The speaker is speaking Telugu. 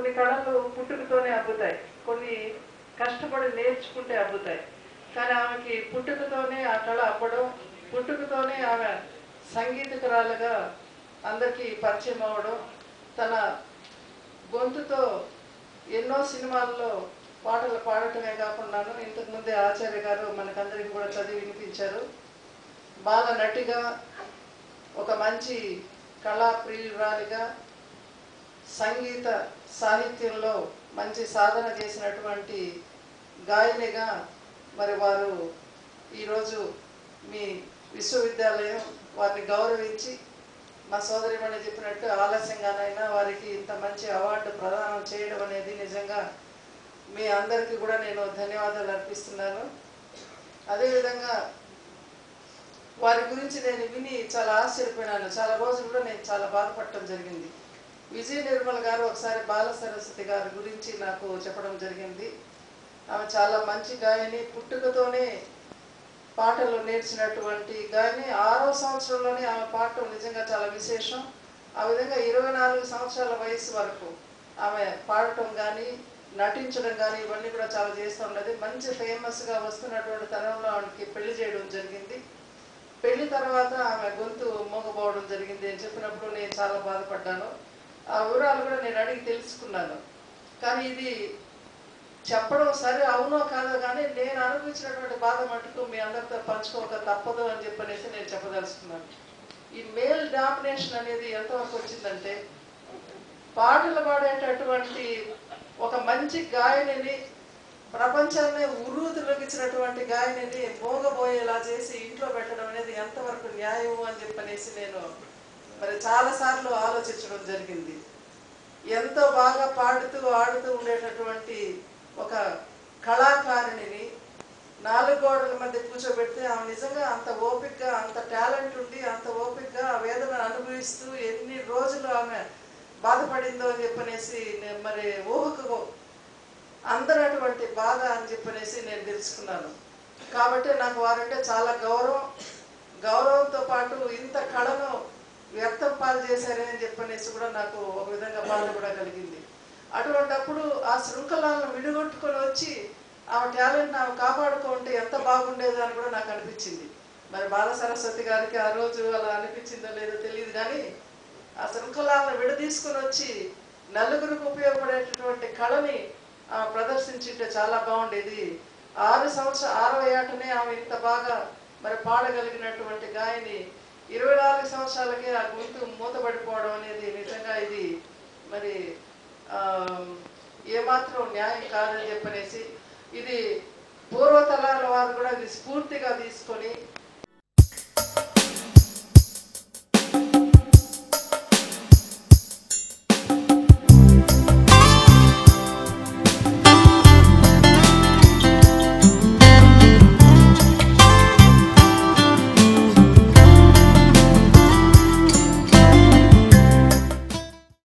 కొన్ని కళలు పుట్టుకతోనే అబ్బుతాయి. కొన్ని కష్టపడి నేర్చుకుంటే అబ్బుతాయి. కానీ ఆమెకి పుట్టుకతోనే ఆ కళ అబ్బడం పుట్టుకతోనే ఆమె సంగీతకురాలుగా అందరికీ పరిచయం అవ్వడం తన గొంతుతో ఎన్నో సినిమాల్లో పాటలు పాడటమే కాకుండాను ఇంతకుముందే ఆచార్య గారు మనకందరికి కూడా చదివి వినిపించారు. బాల నటిగా ఒక మంచి కళా ప్రియురాలిగా సంగీత సాహిత్యంలో మంచి సాధన చేసినటువంటి గాయనిగా మరి వారు ఈరోజు మీ విశ్వవిద్యాలయం వారిని గౌరవించి మా సోదరిమణి చెప్పినట్టు ఆలస్యంగానైనా వారికి ఇంత మంచి అవార్డు ప్రదానం చేయడం అనేది నిజంగా మీ అందరికీ కూడా నేను ధన్యవాదాలు అర్పిస్తున్నాను. అదేవిధంగా వారి గురించి నేను విని చాలా ఆశ్చర్యపోయినాను. చాలా రోజులు కూడా నేను చాలా బాధపడటం జరిగింది. విజయ నిర్మల్ గారు ఒకసారి బాల సరస్వతి గారి గురించి నాకు చెప్పడం జరిగింది. ఆమె చాలా మంచి గాయని పుట్టుకతోనే పాటలు నేర్చినటువంటి గాయని. ఆరో సంవత్సరంలోనే ఆమె పాడటం నిజంగా చాలా విశేషం. ఆ విధంగా ఇరవై నాలుగు సంవత్సరాల వయసు వరకు ఆమె పాడటం కానీ నటించడం కానీ ఇవన్నీ కూడా చాలా చేస్తూ ఉన్నది. మంచి ఫేమస్గా వస్తున్నటువంటి తరంలో ఆమెకి పెళ్ళి చేయడం జరిగింది. పెళ్ళి తర్వాత ఆమె గొంతు మోగపోవడం జరిగింది అని చెప్పినప్పుడు నేను చాలా బాధపడ్డాను. ఆ వివరాలు కూడా నేను అడిగి తెలుసుకున్నాను. కానీ ఇది చెప్పడం సరే అవునో కాదో కానీ నేను అనుభవించినటువంటి బాధ మటుకు మీ అందరితో పంచుకోక తప్పదు అని చెప్పనేసి నేను చెప్పదలుచుకున్నాను. ఈ మేల్ డామినేషన్ అనేది ఎంతవరకు వచ్చిందంటే పాటలు పాడేటటువంటి ఒక మంచి గాయనిని ప్రపంచాన్ని ఉర్రూతులోకిచ్చినటువంటి గాయనిని మోగబోయేలా చేసి ఇంట్లో పెట్టడం అనేది ఎంతవరకు న్యాయం అని చెప్పనేసి నేను మరి చాలాసార్లు ఆలోచించడం జరిగింది. ఎంతో బాగా పాడుతూ ఆడుతూ ఉండేటటువంటి ఒక కళాకారిణిని నాలుగు గోడల మధ్య కూర్చోబెడితే ఆమె నిజంగా అంత ఓపిక్గా అంత టాలెంట్ ఉండి అంత ఓపిక్గా ఆ వేదన అనుభవిస్తూ ఎన్ని రోజులు ఆమె బాధపడిందో అని చెప్పనేసి నేను మరి ఊహకు అందరటువంటి బాధ అని చెప్పనేసి నేను తెలుసుకున్నాను. కాబట్టి నాకు వారంటే చాలా గౌరవం. గౌరవంతో పాటు ఇంత కళను వ్యర్థం పాలు చేశారే అని చెప్పనేసి కూడా నాకు ఒక విధంగా బాధ కూడా కలిగింది. అటువంటప్పుడు ఆ శృంఖలాలను విడిగొట్టుకొని వచ్చి ఆమె టాలెంట్ ఆమె కాపాడుకుంటే ఎంత బాగుండేదని అని కూడా నాకు అనిపించింది. మరి బాల సరస్వతి గారికి ఆ రోజు అలా అనిపించిందో లేదో తెలియదు కానీ ఆ శృంఖలాలను విడదీసుకొని వచ్చి నలుగురికి ఉపయోగపడేటటువంటి కళని ఆమె ప్రదర్శించింటే చాలా బాగుండేది. ఆరు సంవత్సరం ఆరవ ఏటనే ఆమె ఇంత బాగా మరి పాడగలిగినటువంటి గాయని ఇరవై నాలుగు సంవత్సరాలకే ఆ గొంతు మూతపడిపోవడం అనేది నిజంగా ఇది మరి ఏమాత్రం న్యాయం కాదని చెప్పనేసి ఇది పూర్వతరాల వారు కూడా ఇది స్ఫూర్తిగా తీసుకొని